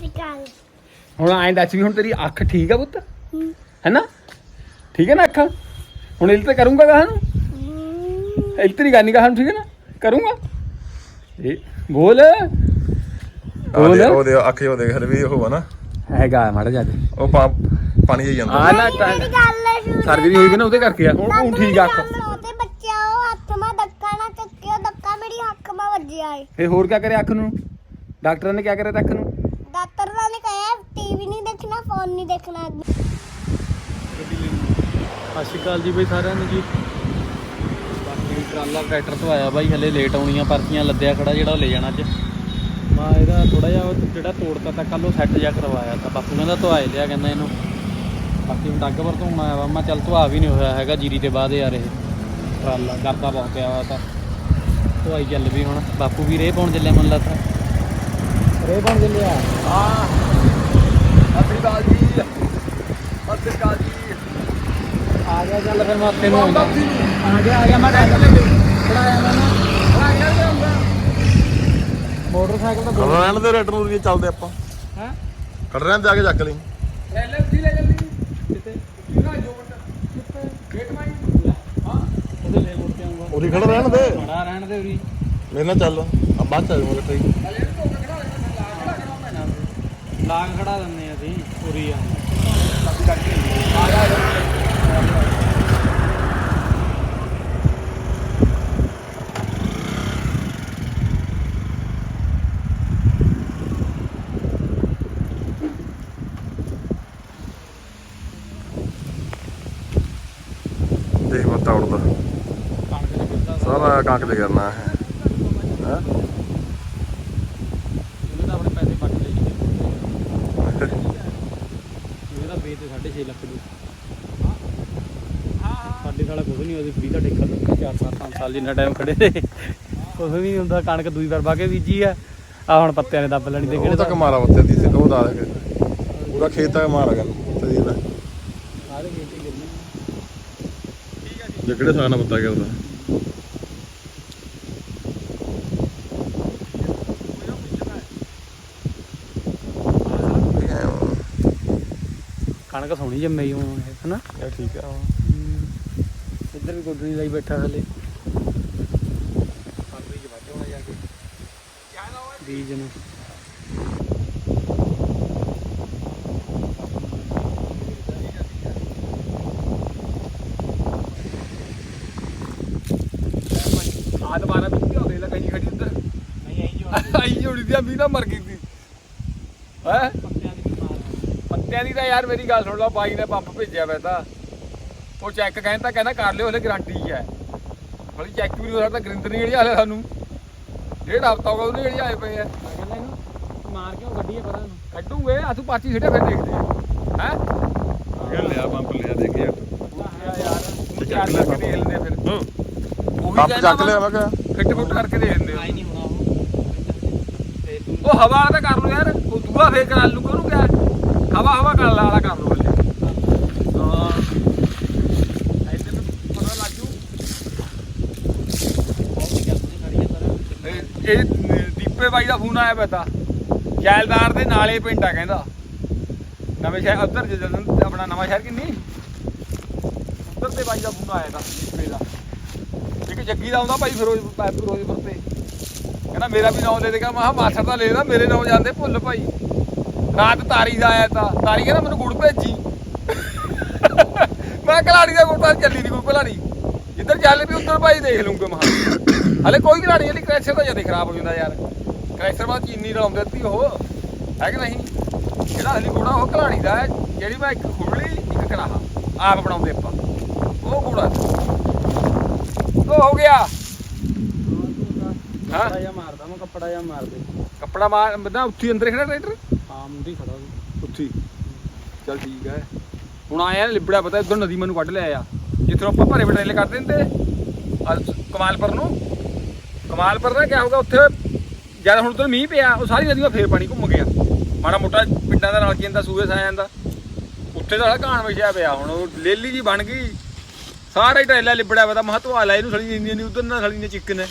African ਹੁਣ ਐਂ ਦੱਸ ਵੀ ਹੁਣ ਤੇਰੀ ਅੱਖ ਠੀਕ ਆ ਪੁੱਤ? ਹੂੰ। ਹੈਨਾ? ਠੀਕ ਹੈ ਨਾ ਅੱਖ? ਹੁਣ ਇਹ ਤੇ ਕਰੂੰਗਾ ਗਾਹਾਂ ਨੂੰ? ਹੂੰ। ਇਹ ਤੇਰੀ ਗਾਨੀ ਗਾਹਾਂ ਨੂੰ ਠੀਕ ਹੈ ਨਾ? ਕਰੂੰਗਾ। ਇਹ ਬੋਲ। ਉਹਦੇ ਬੋਲ। ਉਹਦੇ ਅੱਖ ਜੋ ਦੇਖ ਵੀ ਉਹ ਆ ਨਾ। ਹੈਗਾ ਮਾੜਾ ਜ਼ਿਆਦਾ ਉਹ ਪਾ- ਪਾਣੀ ਜਾਈ ਜਾਂਦਾ। ਆ ਨਾ ਮੇਰੀ ਗੱਲ ਸੁਣ ਸਰਜਰੀ ਹੋਈ ਵੀ ਨਾ ਉਹਦੇ ਕਰਕੇ ਆ। ਹੁਣ ਹੁਣ ਠੀਕ ਆ ਅੱਖ। ਉਹਦੇ ਬੱਚਾ ਉਹ ਹੱਥ ਮਾ ਧੱਕਾ ਨਾ ਚੱਕਿਓ ਧੱਕਾ ਮੇਰੀ ਅੱਖ ਮਾ ਵੱਜਿਆ ਏ। ਫੇ ਹੋਰ ਕੀ ਕਰਿਆ ਅੱਖ ਨੂੰ? ਡਾਕਟਰਾਂ ਨੇ ਕੀ ਕਰਿਆ ਤਾ ਅੱਖ ਨੂੰ ਡਾਕਟਰ ਨੇ ਕਿਹਾ ਟੀਵੀ ਨਹੀਂ ਦੇਖਣਾ ਫੋਨ ਨਹੀਂ ਦੇਖਣਾ ਸਤਿ ਸ਼੍ਰੀ ਅਕਾਲ ਜੀ ਬਈ ਸਾਰਿਆਂ ਨੂੰ ਜੀ। ਬਾਕੀ ਟਰਾਲਾ ਟਰੈਕਟਰ ਤੋਂ ਆਇਆ ਬਾਈ ਹਲੇ ਲੇਟ ਆਉਣੀਆਂ ਪਰਚੀਆਂ ਲੱਦਿਆ ਖੜਾ ਜਿਹੜਾ ਉਹ ਲੈ ਜਾਣਾ ਅੱਜ। ਮੈਂ ਇਹਦਾ ਥੋੜਾ ਜਿਹਾ ਜਿਹੜਾ ਤੋੜਤਾ ਤਾਂ ਕੱਲ ਉਹ ਸੈੱਟ ਜਿਹਾ ਕਰਵਾਇਆ ਤਾਂ ਬਾਪੂ ਕਹਿੰਦਾ ਧੁਆਏ ਲਿਆ ਕਹਿੰਦਾ ਇਹਨੂੰ। ਬਾਕੀ ਹੁਣ ਡੱਗ ਪਰ ਤੋਂ ਆਇਆ ਵਾ ਮੈਂ ਚੱਲ ਧੁਆ ਵੀ ਨਹੀਂ ਹੋਇਆ ਹੈਗਾ ਜੀਰੀ ਦੇ ਬਾਅਦ ਯਾਰ ਇਹ। ਟਰਾਲਾ ਕਰਦਾ ਬਹੁਤ ਪਿਆ ਵਾ ਤਾਂ। ਧੁਆਈ ਚੱਲ ਵੀ ਹੁਣ। ਬਾਪੂ ਵੀ ਰੇਹ ਪਾਉਣ ਚੱਲਿਆ ਮਨ ਲੱਗਦਾ। ਰੇਹ ਪਾਉਣ ਚੱਲਿਆ। ਹਾਂ ਸਤਿ ਸ਼੍ਰੀ ਅਕਾਲ ਜੀ। ਸਤਿ ਸ਼੍ਰੀ ਅਕਾਲ ਜੀ। ਆ ਗਿਆ ਚੱਲ ਫਿਰ ਮੈਂ ਤੈਨੂੰ ਆਉਂਦਾ ਆਉਂਦਾ। ਆ ਗਿਆ ਆ ਗਿਆ ਮੈਂ ਸਾਈਕਲ ਲੈ ਖੜਾਇਆ ਮੈਂ ਨਾ। ਮੋਟਰਸਾਈਕਲ ਤਾਂ ਖੜ ਰਹਿਣ ਦੇ ਰੈਟਰ ਨੂੰ ਚੱਲਦੇ ਆਪਾਂ। ਹੈ? ਖੜ ਰਹਿਣ ਦੇ ਆ ਕੇ ਚੱਕ ਲਈ। ਲੈ ਲੈ ਉੱਥੇ ਲੈ ਜਲਦੀ ਕਿਤੇ ਕਿਹੜਾ ਜੋ ਬੰਦਾ ਗੇਟ ਮਾਈ। ਹਾਂ? ਉਹਦੇ ਲੈ ਮੁੜ ਕੇ ਆਉਂਗਾ ਉਰੀ ਖੜ ਰਹਿਣ ਦੇ। ਖੜਾ ਰਹਿਣ ਦੇ ਉਰੀ। ਮੇਰੇ ਨਾਲ ਚੱਲ। ਆ ਬਾਅਦ ਚ ਆ ਜਾਊਂਗਾ ਟ੍ਰੇਨ ਹਲੇ ਤੋਂ ਖੜਾ ਲਾ ਖੜਾ ਖੜਾ ਪੈਣਾ ਲਾਗ ਖੜਾ ਆ ਅਸੀਂ ਉਰੀ ਆ ਜਾ ਆ ਜਾ ਦੇਖ ਮੱਤਾ ਉੜਦਾ ਕਣਕ ਦੇ ਬਿੱਦਾ ਸਾਰਾ ਕੰਕ ਤੇ ਕਰਨਾ ਹੈ। ਹੈਂ? ਇਹਦਾ ਵੇਚ 6.5 ਲੱਖ ਦੀ। ਸਾਡੇ ਸਾਲਾ ਕੁਝ ਨਹੀਂ ਉਹਦੀ ਫਰੀ ਦਾ ਠੇਕਾ ਲੱਗਾ 4 ਸਾਲ 5 ਸਾਲ ਜਿੰਨਾ ਟਾਈਮ ਖੜੇ ਤੇ ਕੁਝ ਵੀ ਨਹੀਂ ਹੁੰਦਾ ਕਣਕ ਦੂਈ ਵਾਰ ਕੇ ਬੀਜੀ ਆ। ਆ ਹੁਣ ਪੱਤਿਆਂ ਨੇ ਦੱਬ ਲੈਣੀ ਤੇ ਕਿਹੜੇ ਤੱਕ ਮਾਰਾ ਬੱਤੇ ਦੀ ਉਹ ਦਾ ਪੂਰਾ ਖੇਤ। ਤੱਕ ਮਾਰਾ ਗਿਆ ਤੇ ਦੀ ਦਾ ਸਾਰੇ ਖੇਤ ਹੀ ਗਿਰਨੇ। ਜਿਹੜੇ ਸਾਨਾ ਪਤਾ ਕਰਦਾ ਕਣਕ ਸੋਹਣੀ ਜੰਮੀ ਹੁਣ ਇਹ ਹਨਾ? ਇਹ ਠੀਕ ਆ। ਇੱਧਰ ਵੀ ਗੋਡਣੀ ਲਈ ਬੈਠਾ ਹਲੇ। ਬੀਜ ਨੂੰ। ਆ ਦੁਬਾਰਾ ਵੀ ਕਿਉਂ ਦੇ ਕਹੀਂ ਖੜੀ ਉੱਧਰ? ਨਹੀਂ ਆਈ ਜੋ ਆਈ ਜੋੜੀ ਦੀ ਵੀ ਨਾ ਮਰ ਗਈ ਸੀ। ਹੈ? ਪੱਤਿਆਂ ਦੀ ਤਾਂ ਯਾਰ ਮੇਰੀ ਗੱਲ ਸੁਣ ਲਾ ਬਾਈ ਨੇ ਪੰਪ ਭੇਜਿਆ ਵੇ ਤਾਂ ਉਹ ਚੈੱਕ ਕਹਿੰਦਾ ਕਹਿੰਦਾ ਕਰ ਲਿਓ ਹਲੇ ਗਾਰੰਟੀ ਹੈ ਬੜੀ ਚੈੱਕ ਵੀ ਨਹੀਂ ਹੋ ਸਕਦਾ ਗਰਿੰਦਰ ਨਹੀਂ ਜਿਹੜੀ ਹਾਲੇ ਸਾਨੂੰ। ਡੇਢ ਹਫਤਾ ਹੋ ਗਿਆ ਉਹਨੇ ਜਿਹੜੀ ਆਏ ਪਏ ਆ। ਕਹਿੰਦਾ ਇਹਨੂੰ ਮਾਰ ਕੇ ਉਹ ਗੱਡੀ ਆ ਪਰਾਂ ਨੂੰ ਕੱਢੂਗੇ ਆ ਤੂੰ ਪਾਰਟੀ ਛੱਡਿਆ ਫਿਰ ਦੇਖਦੇ ਆ। ਹੈ? ਇਹ ਲਿਆ ਪੰਪ ਲਿਆ ਦੇਖਿਆ ਯਾਰ ਚੱਕ ਲੈ ਫਿਰ। ਪੰਪ ਕਹਿੰਦਾ ਚੱਕ ਲਿਆ ਮੈਂ ਕਿਹਾ ਫਿੱਟ ਫੁੱਟ ਕਰਕੇ ਦੇਖ ਲੈਂਦੇ ਆ। ਆਈ ਨਹੀਂ ਹੋਣਾ ਉਹ। ਤੇ ਤੂੰ ਉਹ ਹਵਾ ਤਾਂ ਕਰ ਲੋ ਯਾਰ ਉਹ ਦੂਆ ਫੇਰ ਕਰਾ ਲੂ ਕੋਨੂੰ ਕਿਆ? ਹਵਾ ਹਵਾ ਕਰ ਲਾ ਵਾਲਾ ਕਰ ਲੋ ਹਲੇ ਹਾਂ। ਐਸੇ ਨੂੰ ਪਤਾ ਲੱਜੂ ਇਹ ਇਹ ਦੀਪੇ ਬਾਈ ਦਾ ਫੋਨ ਆਇਆ ਪਤਾ। ਜੈਲਦਾਰ ਦੇ ਨਾਲੇ ਪਿੰਡ ਆ ਕਹਿੰਦਾ। ਨਵੇਂ ਸ਼ਹਿਰ ਉੱਧਰ ਜਦੋਂ ਆਪਣਾ ਨਵਾਂ ਸ਼ਹਿਰ ਕਿੰਨੀ ਉੱਧਰ ਤੇ ਬਾਈ ਦਾ ਫੋਨ ਆਇਆ ਤਾਂ ਦੀਪੇ ਦਾ। ਇੱਕ ਜੱਗੀ ਦਾ ਆਉਂਦਾ ਭਾਈ ਫਿਰੋਜ਼ ਫਿਰੋਜ਼ਪੁਰ ਤੇ। ਕਹਿੰਦਾ ਮੇਰਾ ਵੀ ਨਾਮ ਦੇ ਦੇਗਾ ਮੈਂ ਕਿਹਾ ਮਾਸਟਰ ਦਾ ਲੈ ਦਾ ਮੇਰੇ ਨਾਮ ਜਾਂਦੇ ਭੁੱਲ ਭਾਈ। ਰਾਤ ਤਾਰੀ ਦਾ ਆਇਆ ਤਾਂ। ਤਾਰੀ ਕਹਿੰਦਾ ਮੈਨੂੰ ਗੁੜ ਭੇਜੀ। ਮੈਂ ਕਲਾੜੀ ਦਾ ਗੁੜ ਤਾਂ ਚੱਲੀ ਨਹੀਂ ਕੋਈ ਕਲਾੜੀ ਜਿੱਧਰ ਚੱਲ ਵੀ ਉੱਧਰ ਭਾਈ ਦੇਖ ਲੂੰਗਾ ਮੈਂ। ਕਿਹਾ। ਹਲੇ ਕੋਈ ਕਲਾੜੀ ਜਿਹੜੀ ਕ੍ਰੈਸ਼ਰ ਤਾਂ ਜਦੇ ਖਰਾਬ ਹੋ ਜਾਂਦਾ ਯਾਰ। ਕ੍ਰੈਸ਼ਰ ਬਾਅਦ ਚੀਨੀ ਰਲਾਉਂਦੇ ਤੀ ਉਹ। ਹੈ ਕਿ ਨਹੀਂ? ਜਿਹੜਾ ਹਲੀ ਗੁੜਾ ਉਹ ਕਲਾੜੀ ਦਾ ਹੈ। ਜਿਹੜੀ ਮੈਂ ਇੱਕ ਖੁਰਲੀ ਇੱਕ ਕਰਾਹਾ ਆਪ ਬਣਾਉਂਦੇ ਆਪਾਂ। ਉਹ ਗੁੜਾ ਉਹ ਹੋ ਗਿਆ। ਜਾਂ ਮਾਰਦਾ ਮੈਂ ਕੱਪੜਾ ਜਾਂ ਮਾਰ ਦੇ ਕੱਪੜਾ ਮਾਰ ਬੰਦਾ ਉੱਥੇ ਅੰਦਰ ਖੜਾ ਟਰੈਕਟਰ। ਹਾਂ ਮੁੰਡੀ ਖੜਾ ਉਹ ਉੱਥੇ ਚਲ ਠੀਕ ਹੈ। ਹੁਣ ਆਇਆ ਲਿਬੜਾ ਪਤਾ ਉਧਰ ਨਦੀ ਮੈਨੂੰ ਕੱਢ ਲਿਆ ਆ ਜਿੱਥੋਂ ਆਪਾਂ ਭਰੇ ਬਟੇਲੇ ਕਰ ਦਿੰਦੇ ਕਮਾਲਪੁਰ ਨੂੰ। ਕਮਾਲਪੁਰ ਦਾ ਕਿਆ ਹੋਗਾ ਉੱਥੇ ਜਦ ਹੁਣ ਉਧਰ ਮੀਂਹ ਪਿਆ ਉਹ ਸਾਰੀ ਨਦੀ ਫੇਰ ਪਾਣੀ ਘੁੰਮ ਗਿਆ। ਮਾੜਾ ਮੋਟਾ ਪਿੰਡਾਂ ਦਾ ਕੇ ਜਾਂਦਾ ਸੂਏ ਸਾ ਜਾਂਦਾ ਉੱਥੇ ਦਾ ਘਾਣ ਵਿਛਿਆ ਪਿਆ ਹੁਣ ਉਹ ਲੇਲੀ ਜੀ ਬਣ ਗਈ। ਸਾਰਾ ਹੀ ਟਰੇਲਾ ਲਿਬੜਿਆ ਪਤਾ ਮਹਤਵਾ ਲਾ ਇਹਨੂੰ ਸੜੀ ਇੰਨੀ ਨਹੀਂ ਉਧਰ ਨਾ ਸੜੀ ਨੇ। ਚਿੱਕਨ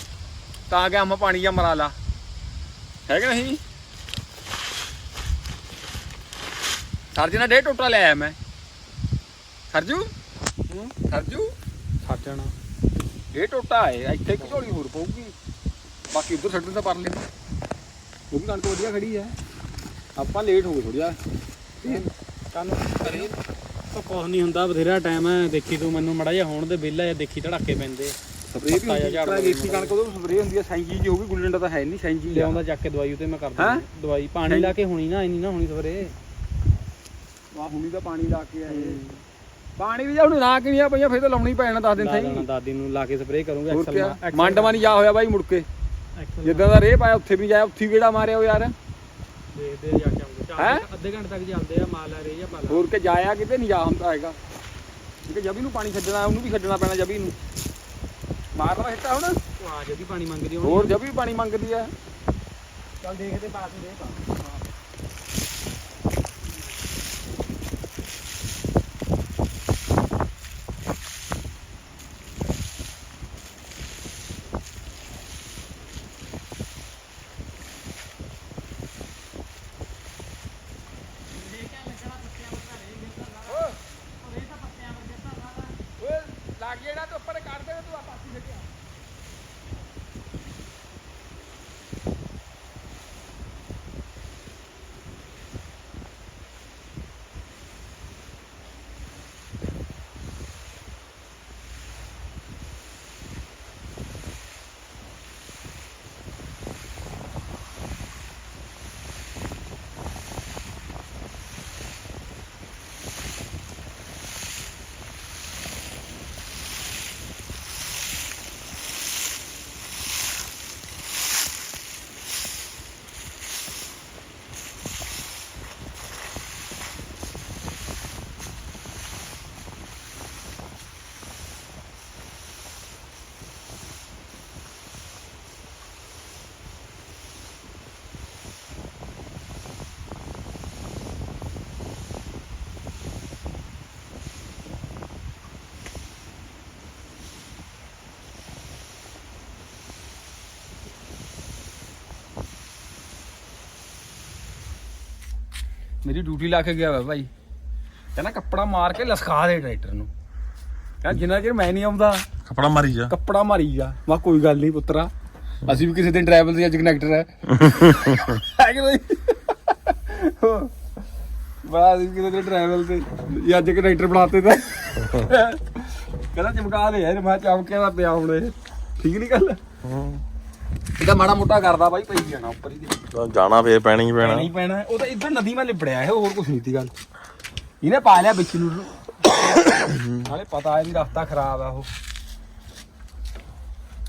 ਤਾਂ ਕਿ ਆਮ ਪਾਣੀ ਜਾਂ ਮਰਾ ਲਾ। ਹੈ ਕਿ ਨਹੀਂ? ਸਰਜ ਨਾਲ ਡੇ ਟੋਟਾ ਲੈ ਆਇਆ ਮੈਂ। ਸਰਜੂ ਸਰਜੂ ਛੱਡ ਜਾਣਾ। ਇਹ ਟੋਟਾ ਹੈ ਇੱਥੇ ਇੱਕ ਝੋਲੀ ਹੋਰ ਪਊਗੀ। ਬਾਕੀ ਉਧਰ ਛੱਡਣ ਤਾਂ ਪਰ ਲੈ ਉਹ ਵੀ ਕਣਕ ਵਧੀਆ ਖੜੀ ਹੈ। ਆਪਾਂ ਲੇਟ ਹੋ ਗਏ ਜਿਹਾ। ਕੱਲ ਕਰੇ ਤਾਂ ਕੁਝ ਨਹੀਂ ਹੁੰਦਾ ਬਥੇਰਾ ਟਾਈਮ ਹੈ। ਦੇਖੀ ਤੂੰ ਮੈਨੂੰ ਮੜਾ ਜਿਹਾ ਹੋਣ ਦੇ ਵਿਹਲਾ ਜਾਂ ਦੇਖੀ ਧੜਾਕੇ ਪੈਂਦੇ। ਸਪਰੇਅ ਵੀ ਹੁੰਦੀ ਹੈ। ਦੇਸੀ ਕਣਕ ਉਹਦੋਂ ਸਪਰੇਅ ਹੁੰਦੀ ਹੈ। ਸੈਂਜੀ ਜੀ ਹੋਊਗੀ ਗੁੱਲੀ ਡੰਡਾ ਤਾਂ ਹੈ ਨਹੀਂ ਸੈਂਜੀ ਲਿਆਉਂਦਾ ਚੱਕ ਕੇ ਦਵਾਈ ਉਤੇ ਮੈਂ ਕਰ ਹੈਂ? ਦਿੰਦਾ ਦਵਾਈ ਪਾਣੀ ਲਾ ਕੇ ਹੋਣੀ ਨਾ ਇੰਨੀ ਨਾ ਹੋਣੀ ਸਵੇਰੇ ਆ ਹੁਣੀ ਤਾਂ ਪਾਣੀ ਲਾ ਕੇ ਆਏ। ਪਾਣੀ ਵੀ ਜੇ ਹੁਣ ਨਾ ਕਿਣੀਆਂ ਪਈਆਂ ਫਿਰ ਤਾਂ ਲਾਉਣੀ ਪੈਣਾ 10 ਦਿਨ ਸਹੀ। ਦਾਦੀ ਨੂੰ ਲਾ ਕੇ ਸਪਰੇਅ ਕਰੂੰਗਾ ਹੋਰ ਐਕਸਲ ਨਾਲ- ਮੰਡਵਾ ਨਹੀਂ ਜਾ ਹੋਇਆ ਬਾਈ ਮੁੜ ਕੇ। ਜਿੱਦਾਂ ਦਾ ਰੇਹ ਪਾਇਆ ਉੱਥੇ ਵੀ ਜਾਇਆ ਉੱਥੇ ਕਿਹੜਾ ਮਾਰਿਆ ਉਹ ਯਾਰ। ਦੇਖਦੇ ਆ ਜਾ ਕੇ ਹੈਂ? ਅੱਧੇ ਘੰਟੇ ਤੱਕ ਚੱਲਦੇ ਆ ਮਾਲ ਆ ਰਹੀ ਆ ਪਾਲਾ ਹੋਰ ਕੇ ਜਾਇਆ ਕਿਤੇ ਨਹੀਂ ਜਾ ਹੁੰਦਾ ਹੈਗਾ। ਕਿ ਜਬੀ ਨੂੰ ਪਾਣੀ ਛੱਡਣਾ ਉਹਨੂੰ ਵੀ ਛੱਡਣਾ ਪੈਣਾ ਜਬੀ ਨੂੰ। ਮਾਰਨਾ ਹਿੱਟਾ ਹੁਣ। ਆ ਜਦੀ ਪਾਣੀ ਮੰਗਦੀ ਹੋਣੀ। ਹੋਰ ਜਬੀ ਪਾਣੀ ਮੰਗਦੀ ਆ। ਚੱਲ ਦੇਖਦੇ ਪਾਸ ਨੂੰ ਦੇ ਪਾ ਲੱਗ ਜਿਹੜਾ ਤੇ ਉੱਪਰ ਕੱਢ ਦੇ ਤੂੰ ਆਪਾਂ ਸੀ ਛੱਡਿਆ ਮੇਰੀ ਡਿਊਟੀ ਲਾ ਕੇ ਗਿਆ ਵਾ ਭਾਈ। ਕਹਿੰਦਾ ਕੱਪੜਾ ਮਾਰ ਕੇ ਲਸਕਾ ਦੇ ਟਰੈਕਟਰ ਨੂੰ। ਕਹਿੰਦਾ ਜਿੰਨਾ ਚਿਰ ਮੈਂ ਨਹੀਂ ਆਉਂਦਾ ਕਪੜਾ ਮਾਰੀ ਜਾ। ਕੱਪੜਾ ਮਾਰੀ ਜਾ। ਮੈਂ ਕੋਈ ਗੱਲ ਨਹੀਂ ਪੁੱਤਰਾ ਅਸੀਂ ਵੀ ਕਿਸੇ ਦਿਨ ਟਰੈਵਲ ਦੇ ਅੱਜ ਕਨੈਕਟਰ ਹੈ ਹੈ ਕਿ ਨਹੀਂ? ਬੜਾ ਅਸੀਂ ਕਿਸੇ ਦਿਨ ਟਰੈਵਲ ਤੇ ਇਹ ਅੱਜ ਕਨੈਕਟਰ ਬਣਾਤੇ ਤਾਂ। ਕਹਿੰਦਾ ਚਮਕਾ ਦੇ ਯਾਰ ਮੈਂ ਕਿਹਾ ਚਮਕੇ ਦਾ ਪਿਆ ਹੁਣ ਇਹ। ਠੀਕ ਨਹੀਂ ਗੱਲ? ਇਹਦਾ ਮਾੜਾ ਮੋਟਾ ਕਰਦਾ ਬਾਈ ਪਈ ਜਾਣਾ ਉੱਪਰ ਹੀ। ਦੇ ਜਾਣਾ ਫੇਰ ਪੈਣੀ ਹੀ ਪੈਣਾ। ਨਹੀਂ ਪੈਣਾ। ਉਹ ਤਾਂ ਇੱਧਰ ਨਦੀ ਮੈਂ ਲਿਬੜਿਆ ਹੈ ਹੋਰ ਕੁਝ ਨਹੀਂ ਤੀ ਗੱਲ। ਇਹਨੇ ਪਾ ਲਿਆ ਵਿੱਚ ਨੂੰ। ਹਾਲੇ ਪਤਾ ਹੈ ਵੀ ਰਸਤਾ ਖਰਾਬ ਆ ਉਹ।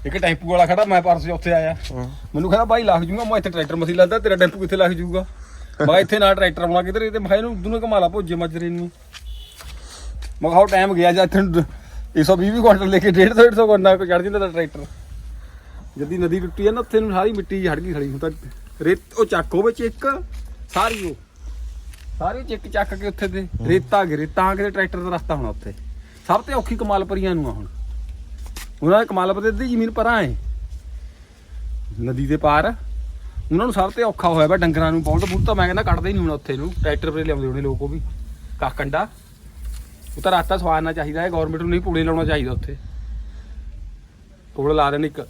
ਇੱਕ ਟੈਂਪੂ ਵਾਲਾ ਖੜਾ ਮੈਂ ਪਰਸੋਂ ਉੱਥੇ ਆਇਆ। ਮੈਨੂੰ ਕਹਿੰਦਾ ਬਾਈ ਲੱਗ ਜੂਗਾ ਮੈਂ ਇੱਥੇ ਟਰੈਕਟਰ ਮਸੀ ਲੱਗਦਾ ਤੇਰਾ ਟੈਂਪੂ ਕਿੱਥੇ ਲੱਗ ਜੂਗਾ? ਮੈਂ ਇੱਥੇ ਨਾ ਟਰੈਕਟਰ ਆਉਣਾ ਕਿਧਰ ਤੇ ਮੈਂ ਇਹਨੂੰ ਦੋਨੋਂ ਕਮਾਲਾ ਭੋਜੇ ਮਜਰੇ ਨੂੰ। ਮੈਂ ਕਿਹਾ ਟਾਈਮ ਗਿਆ ਜਾਂ ਇੱਥੇ 120 ਵੀ ਕੁਆਂਟਲ ਲੈ ਕੇ 150 150 ਕਰਨਾ ਕੋਈ ਚੜ ਜਾਂਦਾ ਤਾਂ ਟਰੈਕਟਰ। ਜਦੀ ਨਦੀ ਟੁੱਟੀ ਆ ਨਾ ਉੱਥੇ ਨੂੰ ਸਾਰੀ ਮਿੱਟੀ ਹੜ ਗਈ ਖੜੀ ਹੁਣ ਤਾਂ। ਰੇਤ ਉਹ ਚੱਕ ਹੋਵੇ ਚਿੱਕ ਸਾਰੀ ਉਹ। ਸਾਰੀ ਚਿੱਕ ਚੱਕ ਕੇ ਉੱਥੇ ਤੇ ਰੇਤਾ ਗਿਰੇ ਤਾਂ ਕਿਤੇ ਟਰੈਕਟਰ ਦਾ ਰਸਤਾ ਹੋਣਾ ਉੱਥੇ। ਸਭ ਤੋਂ ਔਖੀ ਕਮਾਲਪਰੀਆਂ ਨੂੰ ਆ ਹੁਣ। ਉਹਨਾਂ ਦੇ ਕਮਾਲਪੁਰ ਦੀ ਜ਼ਮੀਨ ਪਰਾਂ ਹੈ ਨਦੀ ਦੇ ਪਾਰ। ਉਹਨਾਂ ਨੂੰ ਸਭ ਤੋਂ ਔਖਾ ਹੋਇਆ ਵਾ ਡੰਗਰਾਂ ਨੂੰ ਬਹੁਤ। ਤਾਂ ਮੈਂ ਕਹਿੰਦਾ ਕੱਢਦੇ ਹੀ ਨਹੀਂ ਹੁਣ ਉੱਥੇ ਨੂੰ। ਟਰੈਕਟਰ ਪਰੇ ਲਿਆਉਂਦੇ ਹੋਣੇ ਲੋਕ ਉਹ ਵੀ। ਕੱਖ ਕੰਡਾ। ਉਹ ਤਾਂ ਰਸਤਾ ਸਵਾਰਨਾ ਚਾਹੀਦਾ ਹੈ ਗਵਰਨਮੈਂਟ ਨੂੰ ਨਹੀਂ ਪੂੜੇ ਲਾਉਣਾ ਚਾਹੀਦਾ ਉੱਥੇ। ਪੁਲ ਲਾ ਦੇਣ ਇੱਕ।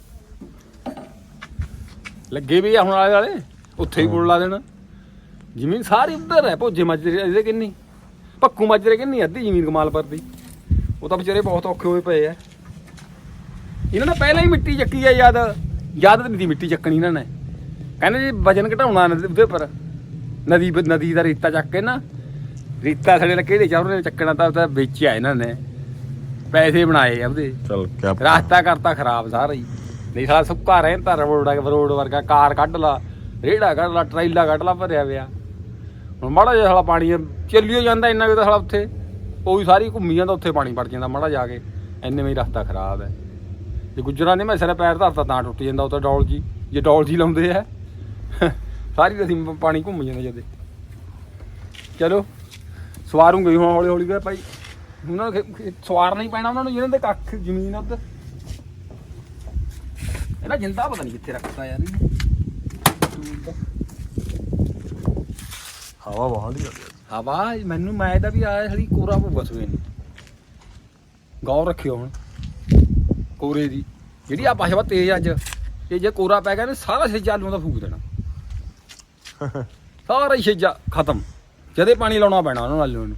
ਲੱਗੇ ਵੀ ਆ ਹੁਣ ਆਲੇ ਵਾਲੇ ਉੱਥੇ ਹੀ ਪੁਲ ਲਾ ਦੇਣ। ਜ਼ਮੀਨ ਸਾਰੀ ਉੱਧਰ ਹੈ ਭੋਜੇ ਮਾਜਰੇ ਇਹਦੇ ਕਿੰਨੀ? ਪੱਕੂ ਮਾਜਰੇ ਕਿੰਨੀ ਅੱਧੀ ਜ਼ਮੀਨ ਕਮਾਲਪੁਰ ਦੀ। ਉਹ ਤਾਂ ਵਿਚਾਰੇ ਬਹੁਤ ਔਖੇ ਹੋਏ ਪਏ ਆ। ਇਹਨਾਂ ਨੇ ਪਹਿਲਾਂ ਹੀ ਮਿੱਟੀ ਚੱਕੀ ਆ ਯਾਦ ਯਾਦ ਨਹੀਂ ਦੀ ਮਿੱਟੀ ਚੱਕਣੀ ਇਹਨਾਂ ਨੇ। ਕਹਿੰਦੇ ਜੀ ਵਜਨ ਘਟਾਉਣਾ ਉਹਦੇ ਪਰ ਨਦੀ ਨਦੀ ਦਾ ਰੇਤਾ ਚੱਕ ਕੇ ਨਾ ਰੇਤਾ ਥੜੇ ਲੱਗੇ ਦੇ ਚਾਹਰੇ ਚੱਕਣਾ ਤਾਂ ਵੇਚਿਆ ਇਹਨਾਂ ਨੇ। ਪੈਸੇ ਬਣਾਏ ਆ ਉਹਦੇ। ਚਲ ਕਿਆ ਰਾਸਤਾ ਕਰਤਾ ਖਰਾਬ ਸਾਰਾ ਹੀ। ਨਹੀਂ ਸਾਲਾ ਸੁੱਕਾ ਰਹਿੰਦਾ ਤਾਂ ਰੋਡ ਰੋਡ ਵਰਗਾ ਕਾਰ ਕੱਢ ਲਾ, ਰੇੜਾ ਕੱਢ ਲਾ ਟਰੈਲਾ ਕੱਢ ਲਾ, ਭਰਿਆ ਪਿਆ। ਹੁਣ ਮਾੜਾ ਜਿਹਾ ਸਾਲਾ ਪਾਣੀ ਚੱਲਿਓ ਜਾਂਦਾ ਇੰਨਾ ਕਿ ਤਾਂ ਸਾਲਾ ਉੱਥੇ। ਉਹ ਵੀ ਸਾਰੀ ਘੁੰਮੀ ਜਾਂਦਾ ਉੱਥੇ ਪਾਣੀ ਵੜ ਜਾਂਦਾ ਮਾੜਾ ਜਾ ਕੇ। ਇੰਨੇ ਵੀ ਰਸਤਾ ਖਰਾਬ ਹੈ। ਜੇ ਗੁੱਜਰਾਂ ਨੇ ਮੈਂ ਸਿਰੇ ਪੈਰ ਧਰਤਾ ਤਾਂ ਟੁੱਟ ਜਾਂਦਾ ਉਹ ਤਾਂ ਡੌਲ ਜੀ। ਜੇ ਡੌਲ ਜੀ ਲਾਉਂਦੇ ਆ, ਸਾਰੀ ਅਸੀਂ ਪਾਣੀ ਘੁੰਮ ਜਾਂਦਾ ਜਦੇ। ਚਲੋ, ਸਵਾਰੂਗੇ ਹੁਣ ਹੌਲੀ ਹੌਲੀ ਕਰ ਭਾਈ ਉਹਨਾਂ ਨੂੰ ਖੇ- ਸਵਾਰਨਾ ਹੀ ਪੈਣਾ ਉਹਨਾਂ ਨੂੰ, ਜਿਹਨਾਂ ਦੇ ਕੱਖ ਜ਼ਮੀਨ ਆ ਉੱਧਰ। ਇਹਦਾ ਜਿੰਦਾ ਪਤਾ ਨਹੀਂ ਕਿੱਥੇ ਰੱਖਤਾ ਯਾਰ ਇਹਨੇ। ਹਵਾ ਬਹੁਤ ਹੀ ਆ ਹਵਾ ਮੈਨੂੰ ਮੈਂ ਇਹਦਾ ਵੀ ਆਇਆ ਹਲੀ ਕੋਰਾ ਪਊਗਾ ਸਵੇਰ ਨੂੰ। ਗੌਰ ਰੱਖਿਓ ਹੁਣ ਕੋਰੇ ਦੀ। ਜਿਹੜੀ ਆ ਪਾਸ਼ਾ ਤੇਜ਼ ਅੱਜ ਇਹ ਜੇ ਕੋਰਾ ਪੈ ਗਿਆ ਨੇ ਸਾਰਾ ਛੇਜਾ ਆਲੂਆਂ ਦਾ ਫੂਕ ਦੇਣਾ। ਸਾਰਾ ਹੀ ਛੇਜਾ ਖਤਮ। ਜਦੇ ਪਾਣੀ ਲਾਉਣਾ ਪੈਣਾ ਉਹਨਾਂ ਆਲੂਆਂ ਨੂੰ।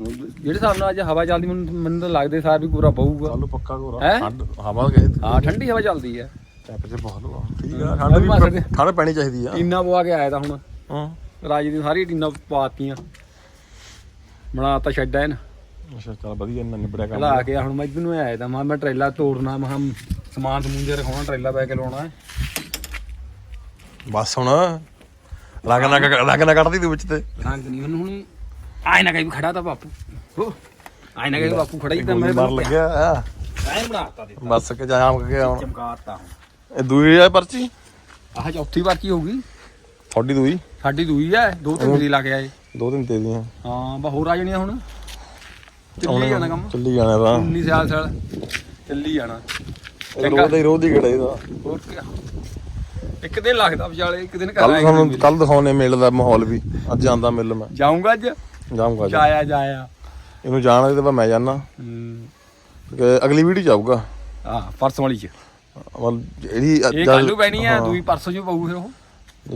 ਜਿਹੜੇ ਹਿਸਾਬ ਨਾਲ ਅੱਜ ਹਵਾ ਚੱਲਦੀ ਮੈਨੂੰ ਮੈਨੂੰ ਤਾਂ ਲੱਗਦੇ ਸਾਰ ਵੀ ਕੋਰਾ ਪਊਗਾ। ਕੱਲ ਪੱਕਾ ਕੋਰਾ ਹੈਂ? ਠੰਡ ਹਵਾ ਗਏ ਹਾਂ ਠੰਡੀ ਹਵਾ ਚੱਲਦੀ ਹੈ। ਟੈਂਪਰੇਚਰ ਬਹੁਤ ਵਾ ਠੀਕ ਆ ਠੰਡ ਵੀ। ਠੰਡ ਪੈਣੀ ਚਾਹੀਦੀ ਆ। ਟੀਨਾ ਪਵਾ ਕੇ ਆਇਆ ਤਾਂ ਹੁਣ। ਹਾਂ। ਰਾਜ ਦੀ ਸਾਰੀ ਟੀਨਾ ਪਵਾਤੀਆਂ। ਬਣਾਤਾ ਸ਼ੈੱਡ ਐਨ ਅੱਛਾ ਚੱਲ ਵਧੀਆ ਇਹਨਾਂ ਨਿਬੜਿਆ ਕੰਮ। ਲਾ ਕੇ ਹੁਣ ਮੈਂ ਇੱਧਰ ਨੂੰ ਆਇਆ ਤਾਂ ਮੈਂ ਮੈਂ ਟਰੇਲਾ ਤੋੜਨਾ ਮੈਂ ਕਿਹਾ ਸਮਾਨ ਸਮੂਨ ਜੇ ਰਖਾਉਣਾ ਟਰੇਲਾ ਪੈ ਕੇ ਲਾਉਣਾ। ਹੈ ਬਸ ਹੁਣ। ਰੰਗ ਨਾ ਰੰਗ ਨਾ ਕੱਢਦੀ ਤੂੰ ਵਿੱਚ ਤੇ। ਰੰਗ ਨਹੀਂ ਮੈਨੂੰ ਹੁਣ ਖੜਾ ਤਾਂ ਬਾਪੂ। ਹੋ ਆਏ ਨਾ ਕਹੀ ਬਾਪੂ ਖੜਾ ਹੀ ਤਾਂ ਮੈਂ ਮਾਰ ਲੱਗਿਆ ਆ। ਐਂ ਬਣਾਤਾ ਦੇ ਬਸ ਕਿ ਜਾਮ ਕੇ ਹੁਣ ਚਮਕਾਤਾ ਹੁਣ। ਇਹ ਦੂਈ ਆ ਪਰਚੀ? ਆਹ ਚੌਥੀ ਵਾਰ ਕੀ ਹੋਊਗੀ ਤੁਹਾਡੀ ਦੂਈ? ਸਾਡੀ ਦੂਈ ਐ ਦੋ ਤਿੰਨ ਦੀ ਲਾ ਕੇ ਆਏ। ਦੋ ਦਿਨ ਤੇ ਦੀਆਂ ਹਾਂ ਬਾ ਹੋਰ ਆ ਜਾਣੀਆਂ ਹੁਣ। ਚੱਲੀ ਜਾਣਾ ਕੰਮ। ਚੱਲੀ ਜਾਣਾ ਤਾਂ। 19 ਸਾਲ ਸਾਲ। ਚੱਲੀ ਜਾਣਾ। ਰੋਜ਼ ਦਾ ਹੀ ਰੋਜ਼ ਦੀ ਗੜਾ ਇਹਦਾ ਹੋਰ ਕੀ ਇੱਕ ਦਿਨ ਲੱਗਦਾ ਵਿਚਾਲੇ ਇੱਕ ਦਿਨ ਕੱਲ ਘਰ ਤੁਹਾਨੂੰ ਕੱਲ ਦਿਖਾਉਣੇ ਮੇਲੇ ਦਾ ਮਾਹੌਲ ਵੀ। ਅੱਜ ਆਂਦਾ ਮਿਲ ਮੈਂ। ਜਾਊਂਗਾ ਅੱਜ। ਜਾਊਂਗਾ ਅੱਜ ਜਾਇਆ ਜਾਇਆ। ਇਹਨੂੰ ਜਾਣ ਦੇ ਤਾਂ ਮੈਂ ਜਾਣਾ ਹੂੰ। ਅਗਲੀ ਵੀਡੀਓ ਜਾਊਗਾ। ਆ ਪਰਸੋਂ ਵਾਲੀ ਚ। ਮਤਲਬ ਜਿਹੜੀ ਇਹ ਕੱਲੂ ਪੈਣੀ ਆ ਹਾਂ, ਦੂਈ ਪਰਸੋਂ ਚ ਪਊ ਫਿਰ ਉਹ।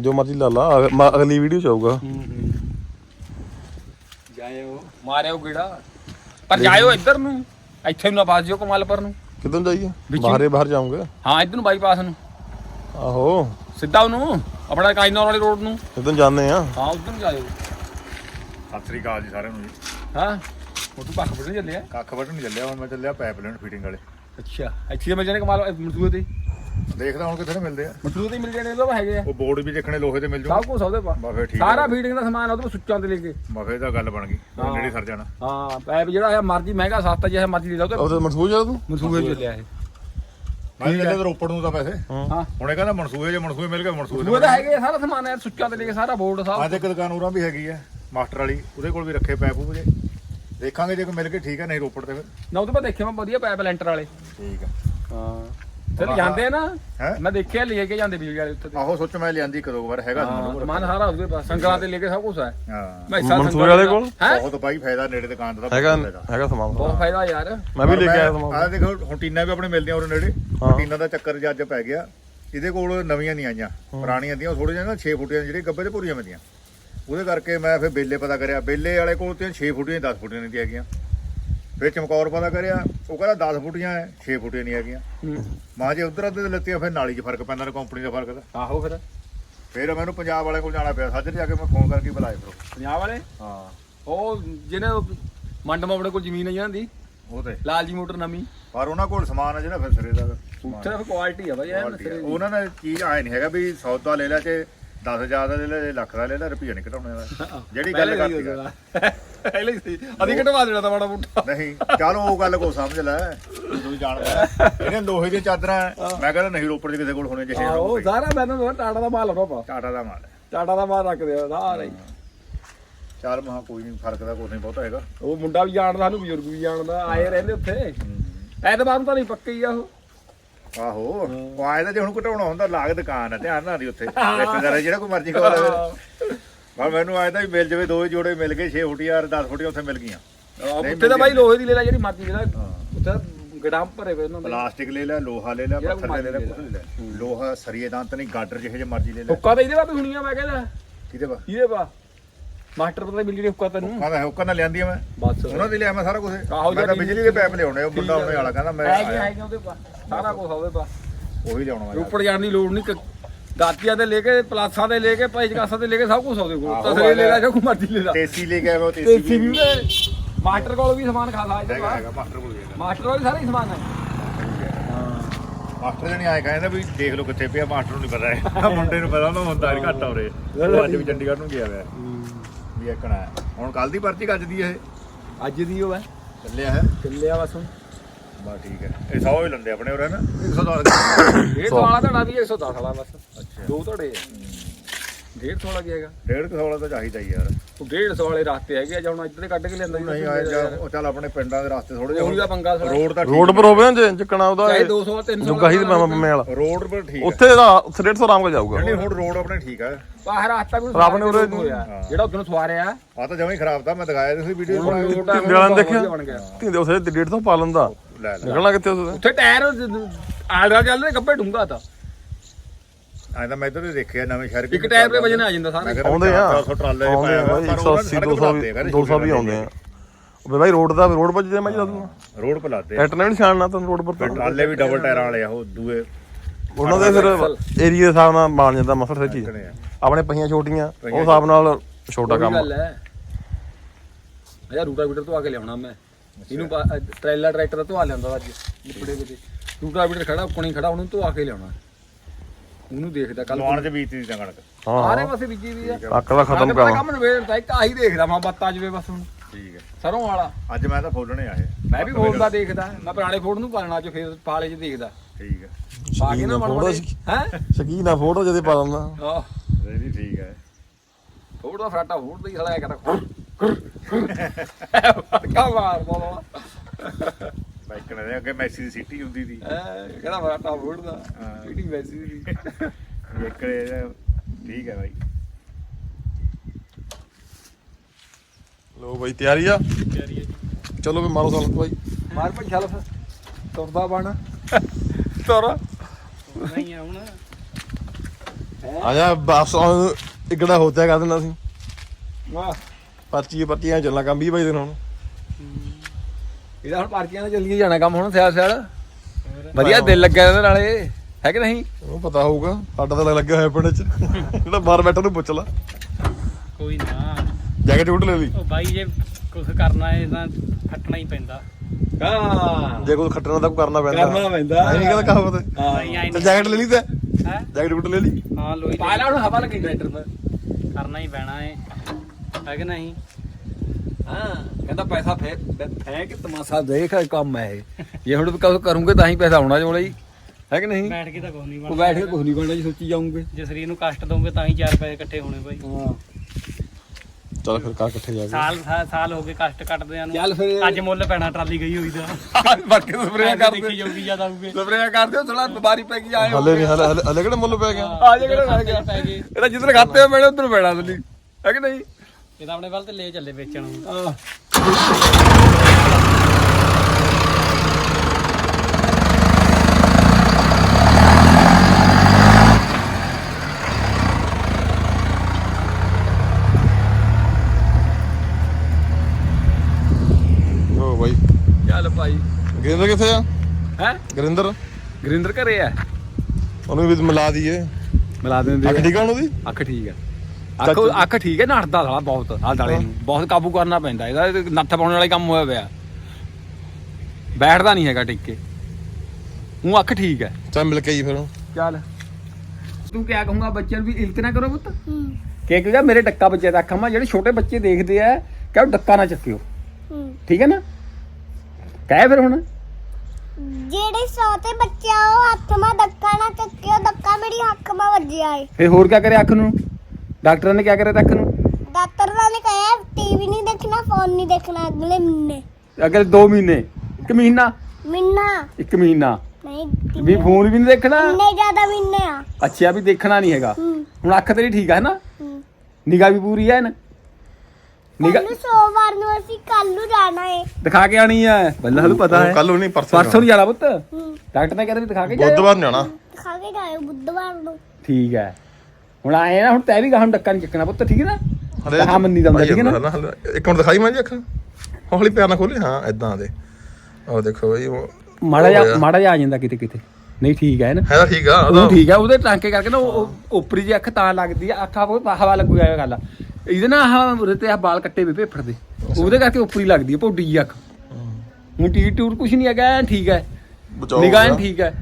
ਜੋ ਮਰਜ਼ੀ ਲਾ ਲਾ ਅਗ- ਅਗਲੀ ਵੀਡੀਓ ਚ ਆਊਗਾ ਜਾਇਓ। ਮਾਰਿਓ ਗੇੜਾ ਪਰ ਜਾਇਓ ਇੱਧਰ ਨੂੰ। ਇੱਥੇ ਨੂੰ ਨਾ ਪਾਸ ਜਿਓ ਕਮਾਲਪੁਰ ਨੂੰ। ਕਿੱਦਾਂ ਜਾਈਏ? ਵਿੱਚ- ਬਾਹਰੇ ਬਾਹਰ ਜਾਉਂਗੇ ਹਾਂ ਇੱਧਰ ਨੂੰ ਬਾਈਪਾਸ ਨੂੰ। ਆਹੋ। ਸਿੱਧਾ ਉਹਨੂੰ ਆਪਣਾ ਕਾਈਨੌਰ ਵਾਲੀ ਰੋਡ ਨੂੰ। ਕਿੱਦਾਂ ਜਾਂਦੇ ਆ। ਹਾਂ ਉੱਧਰ ਨੂੰ ਜਾਇਓ। ਸਤਿ ਸ੍ਰੀ ਅਕਾਲ ਜੀ ਸਾਰਿਆਂ ਨੂੰ ਜੀ। ਹਾਂ? ਉਹ ਤੂੰ ਪੱਖ ਬੜੇ ਚੱਲਿਆ ਕੱਖ ਵੱਢਣ ਨਹੀਂ ਚੱਲਿਆ ਹੁਣ ਮੈਂ ਚੱਲਿਆ ਪਾਈਪਲਾਈਨ ਫਿਟਿੰਗ ਵਾਲੇ। ਅੱਛਾ ਇੱਥੇ ਮਿਲ ਜਾਣੇ ਕਮਾਲ ਮਸੂਏ ਤੇ ਦੇਖਦਾ ਹੁਣ ਕਿੱਥੇ ਮਿਲਦੇ ਆ। ਮਸੂਏ ਤੇ ਹੀ ਮਿਲ ਜਾਣੇ ਉਹ ਤਾਂ ਹੈਗੇ ਆ। ਉਹ ਬੋਰਡ ਵੀ ਦੇਖਣੇ ਲੋਹੇ ਦੇ ਮਿਲ ਜੂ ਸਭ ਕੁਝ ਉਹਦੇ ਪਾ ਬਾ ਫਿਰ ਠੀਕ ਸਾਰਾ ਫੀਡਿੰਗ ਦਾ ਸਮਾਨ ਉਹਦੇ ਸੁੱਚਾਂ ਤੇ ਲੈ ਕੇ। ਬਾ ਫਿਰ ਤਾਂ ਗੱਲ ਬਣ ਗਈ ਹਾਂ। ਨੇੜੇ ਸਰ ਜਾਣਾ। ਹਾਂ ਪੈਪ ਜਿਹੜਾ ਹੈ ਮਰਜ਼ੀ ਮਹਿੰਗਾ ਸਸਤਾ ਜਿਹਾ ਮਰਜ਼ੀ ਲੈ ਲਓ ਤੇ ਉਹ ਮਨਸੂਰ ਜਾ ਤੂੰ? ਮਸੂਏ ਚ ਚੱਲਿਆ ਇਹ। ਮੈਂ ਚੱਲਿਆ ਤਾਂ ਰੋਪੜ ਨੂੰ ਤਾਂ ਪੈਸੇ। ਹਾਂ। ਹੁਣ ਇਹ ਕਹਿੰਦਾ ਮਨਸੂਏ ਜੇ ਮਨਸੂਏ ਮਿਲ ਗਏ ਮਨਸੂਏ ਮਸੂਏ ਤਾਂ ਹੈਗੇ ਆ, ਸਾਰਾ ਸਮਾਨ ਹੈ ਸੁੱਚਾਂ ਤੇ ਲੈ ਕੇ ਸਾਰਾ ਬੋਰਡ ਅੱਜ ਸਾਹਿਬ ਇੱਕ ਦੁਕਾਨ ਉਰਾਂ ਵੀ ਹੈਗੀ ਆ। ਮਾਸਟਰ ਵਾਲੀ ਉਹਦੇ ਕੋਲ ਵੀ ਰੱਖੇ ਪੈਪ ਉਹ ਜੇ। ਦੇਖਾਂਗੇ ਜੇ ਕੋਈ ਮਿਲ ਗਏ ਠੀਕ ਆ ਨਹੀਂ ਰੋਪੜ ਤੇ ਫਿਰ। ਨਾ ਉਹਦੇ ਪਾ ਦੇਖਿਆ ਮੈਂ ਵਧੀਆ ਪੈਪ ਲੈਂਟਰ ਵਾਲੇ। ਠੀਕ ਆ। ਹਾਂ। ਚਲ ਜਾਂਦੇ ਆ ਨਾ। ਹੈ? ਮੈਂ ਦੇਖਿਆ ਲੈ ਕੇ ਜਾਂਦੇ ਬਿਜਲੀ ਵਾਲੇ ਉੱਤੇ ਤੇ। ਆਹੋ ਸੋਚ ਮੈਂ ਲਿਆਂਦੀ ਕਦੋਂ ਵਾਰ ਹੈਗਾ ਸੀ ਹਾਂ ਮੈਨੂੰ ਸਮਾਨ ਸਾਰਾ ਉਹਦੇ ਪਾਸ ਸੰਗਲਾਂ ਤੇ ਲੈ ਕੇ ਸਭ ਕੁਝ ਹੈ ਹਾਂ। ਮੈਂ ਹਿੱਸਾ ਮਨਸੂਰ ਸੰਗਲਾਂ ਵਾਲੇ ਦਾ- ਕੋਲ? ਹੈਂ? ਬਹੁਤ ਬਾਈ ਫਾਇਦਾ ਨੇੜੇ ਦੁਕਾਨ ਦਾ ਹੈਗਾ। ਹੈਗਾ ਸਮਾਨ। ਬਹੁਤ ਫਾਇਦਾ ਯਾਰ। ਮੈਂ ਵੀ ਲੈ ਕੇ ਆਇਆ ਸਮਾਨ। ਆ ਦੇਖੋ ਹੁਣ ਟੀਨਾ ਵੀ ਆਪਣੇ ਮਿਲਦੀਆਂ ਉਹ ਨੇੜੇ। ਹਾਂ। ਟੀਨਾ ਦਾ ਚੱਕਰ ਜੱਜ ਪੈ ਗਿਆ ਇਹਦੇ ਕੋਲ ਨਵੀਆਂ ਨਹੀਂ ਆਈਆਂ। ਪੁਰਾਣੀਆਂ ਦੀਆਂ ਥੋੜੀਆਂ ਜਿਹੀਆਂ ਨਾ 6 ਫੁੱਟੀਆਂ ਦੀਆਂ ਜਿਹੜੀਆਂ ਗੱਬੇ ਤੇ ਭੁਰੀਆਂ ਮਿਲਦੀਆਂ। ਉਹਦੇ ਕਰਕੇ ਮੈਂ ਫਿਰ ਬੇਲੇ ਪਤਾ ਕਰਿਆ। ਬੇਲੇ ਵਾਲੇ ਕੋਲ ਤੇ 6 ਫੁੱਟੀਆਂ 10 ਫੁੱਟੀਆਂ ਨਹੀਂ ਹੈਗੀਆਂ ਫਿਰ ਚਮਕੌਰ ਪਤਾ ਕਰਿਆ ਉਹ ਕਹਿੰਦਾ 10 ਫੁੱਟੀਆਂ ਹੈ 6 ਫੁੱਟੀਆਂ ਨਹੀਂ ਹੈਗੀਆਂ। ਮਾਂ ਜੇ ਉਧਰ ਅੱਧੇ ਲੱਤੀਆਂ ਫਿਰ ਨਾਲੀ 'ਚ ਫ਼ਰਕ ਪੈਂਦਾ ਨਾ ਕੰਪਨੀ ਦਾ ਫ਼ਰਕ ਦਾ ਆਹੋ ਫਿਰ। ਫਿਰ ਮੈਨੂੰ ਪੰਜਾਬ ਵਾਲੇ ਕੋਲ ਜਾਣਾ ਪਿਆ। ਸਾਜਰ ਜਾ ਕੇ ਮੈਂ ਫੋਨ ਕਰਕੇ ਬੁਲਾਏ ਫਿਰ ਪੰਜਾਬ ਵਾਲੇ? ਹਾਂ। ਉਹ ਜਿਹਨੇ ਮੰਡ ਮਾਵੜੇ ਕੋਲ ਜ਼ਮੀਨ ਹੈ ਜਿਹਨਾਂ ਦੀ ਉਹ ਤੇ। ਲਾਲ ਜੀ ਮੋਟਰ ਨਵੀਂ। ਪਰ ਉਹਨਾਂ ਕੋਲ ਸਮਾਨ ਹੈ ਜਿਹੜਾ ਫਿਰ ਸਿਰੇ ਦਾ। ਉੱਥੇ ਕੁਆਲਿਟੀ ਆ ਬਾਈ ਦੀ। ਉਹਨਾਂ ਨੇ ਚੀਜ਼ ਆਏ ਨਹੀਂ ਹੈਗਾ ਵੀ ਸੌਦਾ ਲੈ ਲੈ ਤੇ 10000 ਦਾ ਲੈ ਲੈ ਲੱਖ ਦਾ ਲੈ ਲੈ ਰੁਪਈਆ ਨਹੀਂ ਘਟਾਉਣੇ ਦਾ ਜਿਹੜੀ ਗੱਲ ਪਹਿਲੇ ਕਰਤੀ ਪਹਿਲੇ ਹੀ ਸੀ। ਅਸੀਂ ਘਟਵਾ ਦੇਣਾ ਤਾਂ ਮਾੜਾ ਮੋਟਾ। ਨਹੀਂ ਚਲ ਉਹ ਗੱਲ ਕੋ ਸਮਝ ਲੈ। ਤੂੰ ਜਾਣਦਾ ਇਹਨੇ ਲੋਹੇ ਦੀਆਂ ਚਾਦਰਾਂ ਮੈਂ ਕਹਿੰਦਾ ਨਹੀਂ ਰੋਪੜ ਦੇ ਕਿਸੇ ਕੋਲ ਹੋਣੇ ਜਿਹੇ ਆਹੋ ਸਾਰਾ ਮੈਨੂੰ ਤਾਂ ਟਾਟਾ ਦਾ ਮਾਲ ਆ ਪਾ ਟਾਟਾ ਦਾ ਮਾਲ ਹੈ ਟਾਟਾ ਦਾ ਮਾਲ ਰੱਖਦੇ ਆ ਸਾਰਾ। ਹੀ। ਚੱਲ ਮਹਾ ਕੋਈ ਨਹੀਂ ਫ਼ਰਕ ਦਾ ਕੋਈ ਨਹੀਂ ਬਹੁਤਾ ਹੈਗਾ। ਉਹ ਮੁੰਡਾ ਵੀ ਜਾਣਦਾ ਸਾਨੂੰ ਬਜ਼ੁਰਗ ਵੀ ਜਾਣਦਾ ਆਏ ਰਹਿੰਦੇ ਉੱਥੇ। ਐਤਵਾਰ ਨੂੰ ਤਾਂ ਨਹੀਂ ਪੱਕੇ ਆ ਉਹ। ਆਹੋ ਆਏ ਤਾਂ ਜੇ ਹੁਣ ਘਟਾਉਣਾ ਹੁੰਦਾ ਲਾਗ ਦੁਕਾਨ ਹੈ ਧਿਆਨ ਨਾਲ ਦੀ ਉੱਥੇ। ਰਿਸ਼ਤੇਦਾਰ ਜਿਹੜਾ ਕੋਈ ਮਰਜ਼ੀ ਖਵਾ ਲੈ ਪਰ ਮੈਨੂੰ ਆਇਆ ਤਾਂ ਵੀ ਮਿਲ ਜਵੇ ਦੋ ਜੋੜੇ ਮਿਲ ਗਏ 6 ਫੁੱਟੀਆਂ 10 ਫੁੱਟੀਆਂ ਉੱਥੇ ਮਿਲ ਗਈਆਂ। ਉੱਥੇ ਤਾਂ ਬਾਈ ਲੋਹੇ ਦੀ ਲੈ ਲੈ ਜਿਹੜੀ ਮਰਜ਼ੀ ਲੈ ਉੱਥੇ ਗੜਾਮ ਭਰੇ ਹੋਏ ਉਹਨਾਂ ਦੇ ਪਲਾਸਟਿਕ ਲੈ ਲੈ ਲੋਹਾ ਲੈ ਲੈ ਪੱਥਰ ਲੈ ਲੈ ਕੁਛ ਲੈ। ਲੈ। ਲੋਹਾ ਸਰੀਏ ਦੰਤ ਨਹੀਂ ਗਾਡਰ ਜਿਹੇ ਜੇ ਮਰਜ਼ੀ ਲੈ ਲੈ। ਹੁੱਕਾ ਤਾਂ ਇਹਦੇ ਬਾਅਦ ਸੁਣੀਆਂ ਮੈਂ ਕਹਿੰਦਾ। ਕਿਹਦੇ ਵਾ ਇਹਦੇ ਬਾ ਮਾਸਟਰ ਪਤਾ ਮਿਲ ਜਿਹੜੀ ਹੁੱਕਾ ਤੈਨੂੰ? ਕਹਿੰਦਾ ਹੁੱਕਾ ਨਾਲ ਲਿਆਂਦੀ ਆ ਮੈਂ। ਬਸ। ਉਹਨਾਂ ਦੀ ਲਿਆ ਮੈਂ ਸਾਰਾ ਕੁਝ ਆਹੋ ਮੈਂ ਤਾਂ ਬਿਜਲੀ ਦੇ ਪੈਪ ਲਿਆਉਣੇ ਉਹ ਮੁੰਡਾ ਉਹਨੇ ਵਾਲਾ ਕਹਿੰਦਾ ਮੈਂ ਹੈਗੇ ਆਇਆ, ਹੈਗੇ ਉਹਦੇ ਪਾ ਸਾਰਾ ਕੁਝ ਉਹਦੇ ਪਾ। ਉਹੀ ਲਿਆਉਣਾ ਮੈਂ। ਉੱਪਰ ਜਾਣ ਦੀ ਲੋੜ ਨਹੀਂ ਕ- ਦਾਤੀਆਂ ਦੇ ਲੈ ਕੇ ਪਲਾਸਾਂ ਦੇ ਲੈ ਕੇ ਭਾਈ ਜਗਾਸਾਂ ਦੇ ਲੈ ਕੇ ਸਭ ਕੁਝ ਉਹਦੇ ਕੋਲ। ਆਹੋ, ਤਸਰੇ ਲੈ ਲੈ ਜੋ ਮਰਜ਼ੀ ਲੈ ਲੈ। ਤੇਸੀ ਲੈ ਕੇ ਆਇਆ ਉਹ ਤੇ ਤੇਸੀ ਵੀ ਉਹਦੇ ਮਾਸਟਰ ਕੋਲ ਵੀ ਸਮਾਨ ਖਾ ਲਾ ਇਹਦੇ ਹੈਗਾ ਹੈਗਾ ਮਾਸਟਰ ਕੋਲ ਵੀ ਹੈਗਾ। ਮਾਸਟਰ ਕੋਲ ਵੀ ਸਾਰਾ ਹੀ ਸਮਾਨ ਹੈ। ਮਾਸਟਰ ਜਣੀ ਆਏ ਕਹਿੰਦਾ ਵੀ ਦੇਖ ਲਓ ਕਿੱਥੇ ਪਿਆ ਮਾਸਟਰ ਨੂੰ ਨਹੀਂ ਪਤਾ। ਹੈ ਮੁੰਡੇ ਨੂੰ ਪਤਾ ਉਹਨਾਂ ਹੁੰਦਾ ਨਹੀਂ ਘੱਟ ਆਉਰੇ। ਉਹ ਅੱਜ ਵੀ ਚੰਡੀਗੜ੍ਹ ਨੂੰ ਗਿਆ ਹੋਇਆ। ਵੀ ਇੱਕਣਾ। ਹੁਣ ਕੱਲ ਦੀ ਪਰਚੀ ਗੱਜਦੀ ਇਹ? ਅੱਜ ਦੀ ਉਹ ਹੈ। ਚੱਲਿਆ ਹੈ। ਚੱਲਿਆ ਬਸ ਹੁਣ। ਬਸ ਠੀਕ ਹੈ। ਇਹ 100 ਹੀ ਲੰਦੇ ਆਪਣੇ ਉਰੇ ਨਾ। 110 ਡੇਢ ਵਾਲਾ ਤੁਹਾਡਾ ਵੀ 110 ਵਾਲਾ ਬਸ। ਅੱਛਾ। ਦੋ ਤੁਹਾਡੇ ਡੇਢ ਵਾਲਾ ਕੀ ਹੈਗਾ? ਡੇਢ ਕੁ ਸੌ ਵਾਲਾ ਤਾਂ ਚਾਹੀਦਾ ਯਾਰ। ਉਹ 150 ਵਾਲੇ ਰਸਤੇ ਹੈਗੇ ਆ ਜਾਂ ਹੁਣ ਇੱਧਰ ਦੇ ਕੱਢ ਕੇ ਲਿਆਂਦਾ ਜੀ। ਨਹੀਂ ਆਏ ਜਾਂ ਉਹ ਚੱਲ ਆਪਣੇ ਪਿੰਡਾਂ ਦੇ ਰਸਤੇ ਥੋੜੇ ਉਹੀ ਦਾ ਪੰਗਾ ਸਾਲਾ। ਰੋਡ ਤਾਂ ਰੋਡ ਪਰ ਹੋਵੇ ਨਾ ਜੇ ਚੱਕਣਾ ਉਹਦਾ ਚਾਹੇ 200 300 ਜੁਗਾ ਹੀ ਪੰਮੇ ਵਾਲਾ। ਰੋਡ ਪਰ ਠੀਕ ਹੈ ਉੱਥੇ ਦਾ ਉੱਥੇ 150 ਆਰਾਮ ਨਾਲ ਜਾਊਗਾ। ਨਹੀਂ ਹੁਣ ਰੋਡ ਆਪਣੇ ਠੀਕ ਹੈ ਬਾਹਰ ਰਸਤਾ ਕੋਈ ਪਰ ਆਪਣੇ ਉਰੇ ਜਿਹੜਾ ਉਦੋਂ ਸਵਾਰਿਆ। ਆ ਤਾਂ ਜਮਾਂ ਹੀ ਖਰਾਬ ਤਾਂ ਮੈਂ ਦਿਖਾਇਆ ਤੁਸੀਂ ਵੀਡੀਓ ਬਣਾ ਆ, ਨੇ ਦੇਖਿਆ? ਬਣ ਗਿਆ। ਤਿੰਦੇ ਉਸੇ 150 ਪਾ ਲੈਂਦਾ। ਲੈ ਲੈ। ਨਿਕਲਣਾ ਕਿੱਥੇ ਉੱਥੇ ਟਾਇਰ ਆਲਰਾ ਚੱਲਦੇ ਗੱਬੇ ਡੂੰਗਾ ਤਾਂ। ਐਂ ਤਾਂ ਮੈਂ ਇੱਧਰ ਹੀ ਦੇਖਿਆ ਨਵੇਂ ਸ਼ਹਿਰ ਇੱਕ ਟਾਇਰ ਤੇ ਵਜਨ ਆ ਜਾਂਦਾ ਸਾਰਾ। ਆਉਂਦੇ ਆ। 400 ਟਰਾਲੇ ਆਉਂਦੇ ਆ ਬਾਈ 180 200 ਵੀ 200 ਵੀ ਆਉਂਦੇ ਆ। ਉਹ ਬਾਈ ਰੋਡ ਦਾ ਰੋਡ ਜੇ ਮੈਂ ਜਦੋਂ ਰੋਡ ਲਾਦੇ ਟਰੈਕਟਰ ਨੇ ਵੀ ਛਾਣਨਾ ਤਾਂ ਰੋਡ ਪਰ ਟਰਾਲੇ ਵੀ ਡਬਲ ਟਾਇਰਾਂ ਵਾਲੇ ਆ ਉਹ ਦੂਏ ਉਹਨਾਂ ਦੇ ਫਿਰ ਏਰੀਆ ਦੇ ਹਿਸਾਬ ਨਾਲ ਮਾਰ ਜਾਂਦਾ ਮਸਲ ਆ। ਆਪਣੇ ਪਹੀਆਂ ਛੋਟੀਆਂ ਉਹ ਹਿਸਾਬ ਨਾਲ ਛੋਟਾ ਕੰਮ ਗੱਲ ਹੈ। ਅਜਾ ਰੂਟਾ ਵੀਟਰ ਤੋਂ ਆ ਕੇ ਲਿਆਉਣਾ ਮੈਂ। ਇਹਨੂੰ ਪਾ- ਅ, ਟਰੈਲਾ ਟਰੈਕਟਰ ਤੋਂ ਆ ਲਿਆਂਦਾ ਅੱਜ ਲਿਪੜੇ ਕਿਤੇ ਰੂਟਾ ਵੀਟਰ ਖੜਾ ਕੋਣੀ ਖੜਾ ਉਹਨੂੰ ਤੋਂ ਆ ਕੇ ਲਿਆਉਣਾ। ਉਹਨੂੰ ਦੇਖਦਾ ਕੱਲ ਲਵਾਣ ਚ ਬੀਤੀ ਦੀ ਤਾਂ ਕਣਕ। ਹਾਂ। ਸਾਰੇ ਪਾਸੇ ਵਿਕੀ ਦੀ ਆ। ਅੱਕ ਦਾ ਖਤਮ ਤਾਂ ਕਰ ਕੰਮ ਨਵੇੜਦਾ ਇੱਕ ਆਹੀ ਦੇਖਦਾ ਮੈਂ ਬੱਤਾ ਜਵੇ ਬਸ ਹੁਣ। ਠੀਕ ਹੈ ਸਰੋਂ ਵਾਲਾ। ਅੱਜ ਮੈਂ ਤਾਂ ਫੋਲਣੇ ਆਏ। ਮੈਂ ਵੀ ਫੋੜਦਾ ਦੇਖਦਾ ਮੈਂ ਪੁਰਾਣੇ ਫੋੜ ਨੂੰ ਪਾਲਣਾ ਚ ਫਿਰ ਪਾਲੇ ਚ ਦੇਖਦਾ। ਠੀਕ ਹੈ ਪਾ ਕੇ ਨਾ ਮੜ ਫੋਟੋ ਹੈ? ਸ਼ਕੀਨ ਆ ਫੋਟੋ ਜਦੇ ਪਾ ਦਿੰਦਾ। ਆਹ। ਰੇਡੀ ਠੀਕ ਹੈ ਫੋੜਦਾ ਫਰਾਟਾ ਫੋੜਦਾ ਹੀ ਸਾਲਾ ਕਰਦਾ ਕਾ ਮਾਰ ਬਾਬਾ ਬਾਈਕਣ ਦੇ ਅੱਗੇ ਮੈਸੀ ਦੀ ਸਿੱਟੀ ਹੁੰਦੀ ਸੀ। ਇਹ ਕਹਿੰਦਾ ਫਰਾਟਾ ਫੋੜਦਾ। ਹਾਂ। ਕਿਹੜੀ ਮੈਸੀ ਦੀ ਬਾਈਕੜੇ ਠੀਕ ਹੈ ਬਾਈ। ਲੋ ਬਾਈ ਤਿਆਰੀ ਆ? ਤਿਆਰੀ ਹੈ ਜੀ। ਚਲੋ ਵੀ ਮਾਰੋ ਸਾਲ ਬਾਈ। ਮਾਰ ਭਾਈ ਫਿਰ ਤੁਰਦਾ ਬਣ। ਤੁਰ। ਨਹੀਂ ਆਉਣ ਆ ਜਾ ਬਸ ਇਕੜਾ ਹੋਤਿਆ ਕਰ ਦਿੰਦਾ ਸੀ। ਵਾਹ। ਪਰਚੀ ਪਰਚੀਆਂ ਚੱਲਣਾ ਕੰਮ 20 ਬਾਈ ਦਿਨ ਹੁਣ ਇਹਦਾ ਹੁਣ ਪਾਰਕੀਆਂ ਨਾਲ ਚੱਲੀ ਜਾਣਾ ਕੰਮ ਹੁਣ ਸਿਆਲ ਸਿਆਲ। ਵਧੀਆ ਦਿਲ ਲੱਗਿਆ ਇਹਦੇ ਨਾਲੇ ਹੈ ਕਿ ਨਹੀਂ? ਉਹਨੂੰ ਪਤਾ ਹੋਊਗਾ ਸਾਡਾ ਤਾਂ ਲੱਗਿਆ ਹੋਇਆ ਪਿੰਡ ਚ। ਜਿਹੜਾ ਬਾਹਰ ਬੈਠਾ ਨੂੰ ਪੁੱਛ ਲਾ। ਕੋਈ ਨਾ। ਜੈਕਟ ਜੂਟ ਲੈ ਲਈ। ਉਹ ਬਾਈ ਜੇ ਕੁਝ ਕਰਨਾ ਹੈ ਤਾਂ ਖੱਟਣਾ ਹੀ ਪੈਂਦਾ। ਹਾਂ। ਜੇ ਕੋਈ ਖੱਟਣਾ ਤਾਂ ਕਰਨਾ ਪੈਂਦਾ। ਕਰਨਾ ਪੈਂਦਾ। ਨਹੀਂ ਕਹਿੰਦਾ ਕਹਾਵਤ ਆਈ ਤੇ ਜੈਕਟ ਲੈ ਲਈ ਤੇ। ਹੈ? ਜੈਕਟ ਜੂਟ ਲੈ ਲਈ। ਹਾਂ ਲੋਈ ਪਾ ਲਾ ਹੁਣ ਹਵਾ ਲੱਗੀ ਟਰੈਕਟਰ ਤੇ। ਕਰਨਾ ਹੀ ਪੈਣਾ ਹੈ। ਹੈ ਕਿ ਨਹੀਂ? ਹਾਂ। ਕਹਿੰਦਾ ਪੈਸਾ ਫੇ ਫੇਂਕ ਤਮਾਸ਼ਾ ਦੇਖ ਕੰਮ ਹੈ ਇਹ। ਜੇ ਹੁਣ ਕਦੋਂ ਕਰੂੰਗੇ ਤਾਂ ਹੀ ਪੈਸਾ ਆਉਣਾ ਜੋੜਾ ਜੀ ਹੈ ਕਿ ਨਹੀਂ? ਬੈਠ ਕੇ ਤਾਂ ਕੋਈ ਨਹੀਂ ਉਹ ਬਣਦਾ ਬੈਠ ਕੇ ਕੁਝ ਨਹੀਂ ਬਣਨਾ ਜੀ ਸੋਚੀ ਜਾਉਂਗੇ ਜੇ ਸਰੀਰ ਨੂੰ ਕਸ਼ਟ ਦੋਗੇ ਤਾਂ ਹੀ ਚਾਰ ਪੈਸੇ ਇਕੱਠੇ ਹੋਣੇ ਬਾਈ। ਹਾਂ। ਚੱਲ ਫਿਰ ਕਾ ਇਕੱਠੇ ਜਾ ਕੇ। ਸਾਲ ਸਾਲ ਹੋ ਗਏ ਕਸ਼ਟ ਕੱਟਦਿਆਂ ਨੂੰ। ਚੱਲ ਫਿਰ। ਅੱਜ ਮੁੱਲ ਪੈਣਾ ਟਰਾਲੀ ਗਈ ਹੋਈ ਦਾ। ਬਾਕੀ ਸਪਰੇਆਂ ਦੇਖੀ ਕਰਦੇ। ਜਾਊਗੀ ਜਦ ਆਊਗੇ ਸਪਰੇਆਂ ਕਰਦੇ ਥੋੜਾ ਬਿਮਾਰੀ ਪੈ ਗਈ ਆਏ ਹਲੇ ਨਹੀਂ ਹਲੇ ਹਲੇ- ਕਿਹੜੇ ਮੁੱਲ ਪੈ ਗਿਆ ਆ ਜੇ ਕਿਹੜਾ ਲੱਗ ਗਿਆ ਪੈ ਗਏ। ਇਹਦਾ ਜਿੱਧਰ ਖਾਤੇ ਹੋ ਮੈਨੇ ਉਧਰ ਪੈਣਾ ਦਲੀ ਹੈ ਕਿ ਨਹੀਂ? ਇਹ ਤਾਂ ਆਪਣੇ ਵੱਲ ਤੇ ਲੈ ਚੱਲੇ ਵੇਚਣ ਨੂੰ। ਬਾਈ। ਚੱਲ ਭਾਈ। ਗਰਿੰਦਰ ਕਿੱਥੇ ਆ? ਹੈ? ਗਰਿੰਦਰ। ਗਰਿੰਦਰ ਘਰੇ ਆ। ਉਹਨੂੰ ਵੀ ਮਿਲਾ ਦਈਏ। ਮਿਲਾ ਦਿੰਦੇ ਅੱਖ ਠੀਕ ਆ ਉਹਨੂੰ ਦੀ ਅੱਖ ਠੀਕ ਹੈ ਅੱਖ ਅੱਖ ਠੀਕ ਹੈ ਨੜਦਾ ਸਾਲਾ ਬਹੁਤ ਹਾਲ ਦਾਲੇ ਨੂੰ ਬਹੁਤ ਕਾਬੂ ਕਰਨਾ ਪੈਂਦਾ ਇਹਦਾ ਇਹ ਨੱਥ ਪਾਉਣ ਵਾਲਾ ਕੰਮ ਹੋਇਆ ਪਿਆ। ਬੈਠਦਾ ਨਹੀਂ ਹੈਗਾ ਟਿਕ। ਉਹ ਅੱਖ ਠੀਕ ਹੈ। ਚੱਲ ਮਿਲ ਕੇ ਆਈ ਫਿਰ ਚੱਲ। ਤੂੰ ਕਿਆ ਕਹੂੰਗਾ ਬੱਚਿਆਂ ਨੂੰ ਵੀ ਇਲਤ ਨਾ ਕਰੋ ਪੁੱਤ। ਹੂੰ। ਕਿ ਕਿਹਾ ਮੇਰੇ ਡੱਕਾ ਬੱਚੇ ਦਾ ਅੱਖਾਂ ਮਾ ਜਿਹੜੇ ਛੋਟੇ ਬੱਚੇ ਦੇਖਦੇ ਆ ਕਹੋ ਡੱਕਾ ਨਾ ਚੱਕਿਓ। ਹੂੰ। ਠੀਕ ਹੈ ਨਾ? ਕਹਿ ਫਿਰ ਹੁਣ। ਜਿਹੜੇ ਸੌਤੇ ਬੱਚੇ ਆ ਉਹ ਹੱਥ ਮਾ ਧੱਕਾ ਨਾ ਚੱਕਿਓ ਧੱਕਾ ਮੇਰੀ ਅੱਖ ਮਾ ਵੱਜਿਆ ਏ। ਫੇ ਹੋਰ ਕਿਆ ਕਰੇ ਅੱਖ ਨੂੰ? ਡਾਕਟਰਾਂ ਨੇ ਕਿਆ ਕਰਿਆ ਤਾਂ ਅੱਖ ਨੂੰ? ਡਾਕਟਰ ਨੇ ਕਿਹਾ ਟੀਵੀ ਨਹੀਂ ਦੇਖਣਾ ਫੋਨ ਨਹੀਂ ਦੇਖਣਾ ਅਗਲੇ ਮਹੀਨੇ। ਅਗਰ 2 ਮਹੀਨੇ। ਇੱਕ ਮਹੀਨਾ? ਮਹੀਨਾ। ਇੱਕ ਮਹੀਨਾ। ਨਹੀਂ ਵੀ ਫੋਨ ਵੀ ਨਹੀਂ ਦੇਖਣਾ? ਇੰਨੇ ਜ਼ਿਆਦਾ ਮਹੀਨੇ ਆ? ਅੱਛਾ ਵੀ ਦੇਖਣਾ ਨਹੀਂ ਹੈਗਾ। ਹੂੰ। ਹੁਣ ਅੱਖ ਤੇਰੀ ਠੀਕ ਹੈ ਨਾ ਹੂੰ। ਨਿਗਾਹ ਵੀ ਪੂਰੀ ਹੈ ਨਾ ਨਿਗਾਹ ਕੱਲ ਸੋਮਵਾਰ ਨੂੰ ਅਸੀਂ ਕੱਲ ਨੂੰ ਜਾਣਾ ਏ। ਦਿਖਾ ਕੇ ਆਣੀ ਹੈ ਬੱਲਾ ਹਲੂ ਪਤਾ ਹੈ ਕੱਲ ਨੂੰ ਨਹੀਂ ਪਰਸੋਂ ਪਰਸੋਂ ਨਹੀਂ ਜਾਣਾ ਪੁੱਤ। ਹੂੰ। ਡਾਕਟਰ ਨੇ ਕਹਿੰਦਾ ਵੀ ਦਿਖਾ ਕੇ ਜਾਓ ਬੁੱਧਵਾਰ ਨੂੰ ਜਾਣਾ। ਖਾ ਕੇ ਜਾਇਓ ਬੁੱਧਵਾਰ ਨੂੰ। ਠੀਕ ਹੈ। ਹੁਣ ਆਏ ਨਾ ਹੁਣ ਤੈ ਵੀ ਗਾਹਾਂ ਡੱਕਾ ਨਹੀਂ ਚੱਕਣਾ ਪੁੱਤ ਠੀਕ ਹੈ ਨਾ? ਹਾਂ ਮੰਨੀ ਦਾ ਹੁੰਦਾ ਠੀਕ ਹੈ ਨਾ? ਇੱਕ ਮਿੰਟ ਦਿਖਾਈ ਮੈਂ ਜੀ ਅੱਖ। ਹੌਲੀ ਪਿਆਰ ਨਾਲ ਖੋਲੀ ਹਾਂ ਇਦਾਂ ਦੇ। ਉਹ ਦੇਖੋ ਬਈ ਮਾੜਾ। ਜਿਹਾ ਮਾੜਾ ਜਿਹਾ ਆ ਜਾਂਦਾ ਕਿਤੇ ਕਿਤੇ। ਨਹੀਂ ਠੀਕ ਹੈ ਨਾ? ਹੈ ਤਾਂ ਠੀਕ ਆ ਉਹ ਠੀਕ ਹੈ ਉਹਦੇ ਟਾਂਕੇ ਕਰਕੇ ਨਾ ਉਹ ਉੱਪਰੀ ਜੀ ਅੱਖ ਤਾਂ ਲੱਗਦੀ ਆ ਅੱਖਾਂ ਬਹੁਤ ਹਵਾ ਲੱਗੂ ਜਾਏਗਾ ਗੱਲ ਆ। ਇਹਦੇ ਨਾਲ ਆਹ ਉਰੇ ਤੇ ਆ ਬਾਲ ਕੱਟੇ ਵੇ ਭੇਫੜ ਦੇ। ਉਹਦੇ ਕਰਕੇ ਉੱਪਰੀ ਲੱਗਦੀ ਹੈ ਪੌਡੀ ਜੀ ਅੱਖ। ਹੁਣ ਟੀ ਟੂਰ ਕੁਛ ਨਹੀਂ ਹੈਗਾ ਠੀਕ ਹੈ। ਨਿਗਾਹ। ਠੀਕ ਹੈ।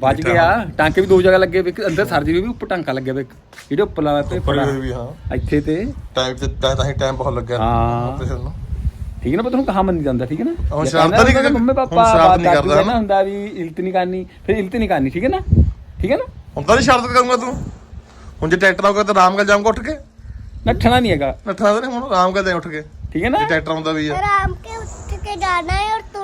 ਬਚ ਗਿਆ। ਟਾਂਕੇ ਵੀ ਦੋ ਜਗ੍ਹਾ ਲੱਗੇ ਵੇ ਇੱਕ ਅੰਦਰ ਸਰਜਰੀ ਵੀ ਉੱਪਰ ਟਾਂਕਾ ਲੱਗਿਆ ਵੇ ਜਿਹੜੇ ਉੱਪਰ ਲਾਇਆ ਤੇ ਉੱਪਰ ਵੀ ਹਾਂ। ਇੱਥੇ ਤੇ। ਟਾਈਮ ਤੇ ਤਾਂ ਤਾਂ ਟਾਈਮ ਬਹੁਤ ਲੱਗਿਆ। ਆਪਰੇਸ਼ਨ ਨੂੰ ਠੀਕ ਹੈ ਨਾ ਪਰ ਕਹਾ ਮੰਨੀ ਜਾਂਦਾ ਠੀਕ ਹੈ ਨਾ? ਹੁਣ ਸ਼ਰਾਰਤ ਨਹੀਂ ਕਰਦਾ ਮੰਮੀ ਪਾਪਾ ਸ਼ਰਾਰਤ ਨਹੀਂ ਕਰਦਾ ਨਾ ਹੁੰਦਾ ਵੀ ਇਲਤ ਨਹੀਂ ਕਰਨੀ ਫਿਰ ਇਲਤ ਨਹੀਂ ਕਰਨੀ ਠੀਕ ਹੈ ਨਾ? ਠੀਕ ਹੈ ਨਾ? ਹੁਣ ਕਦੀ ਸ਼ਰਾਰਤ ਕਰੂੰਗਾ ਤੂੰ? ਹੁਣ ਜੇ ਟਰੈਕਟਰ ਆਊਗਾ ਤਾਂ ਆਰਾਮ ਕਰ ਜਾਊਂਗਾ ਉੱਠ ਕੇ। ਨੱਠਣਾ ਨਹੀਂ ਹੈਗਾ। ਨੱਠਣਾ ਤਾਂ ਨਹੀਂ ਹੁਣ ਆਰਾਮ ਕਰ ਉੱਠ ਕੇ। ਠੀਕ ਹੈ ਨਾ? ਟਰੈਕਟਰ ਆਉਂਦਾ ਵੀ ਆ। ਆਰਾਮ ਕੇ ਉੱਠ ਕੇ ਜਾਣਾ ਹੈ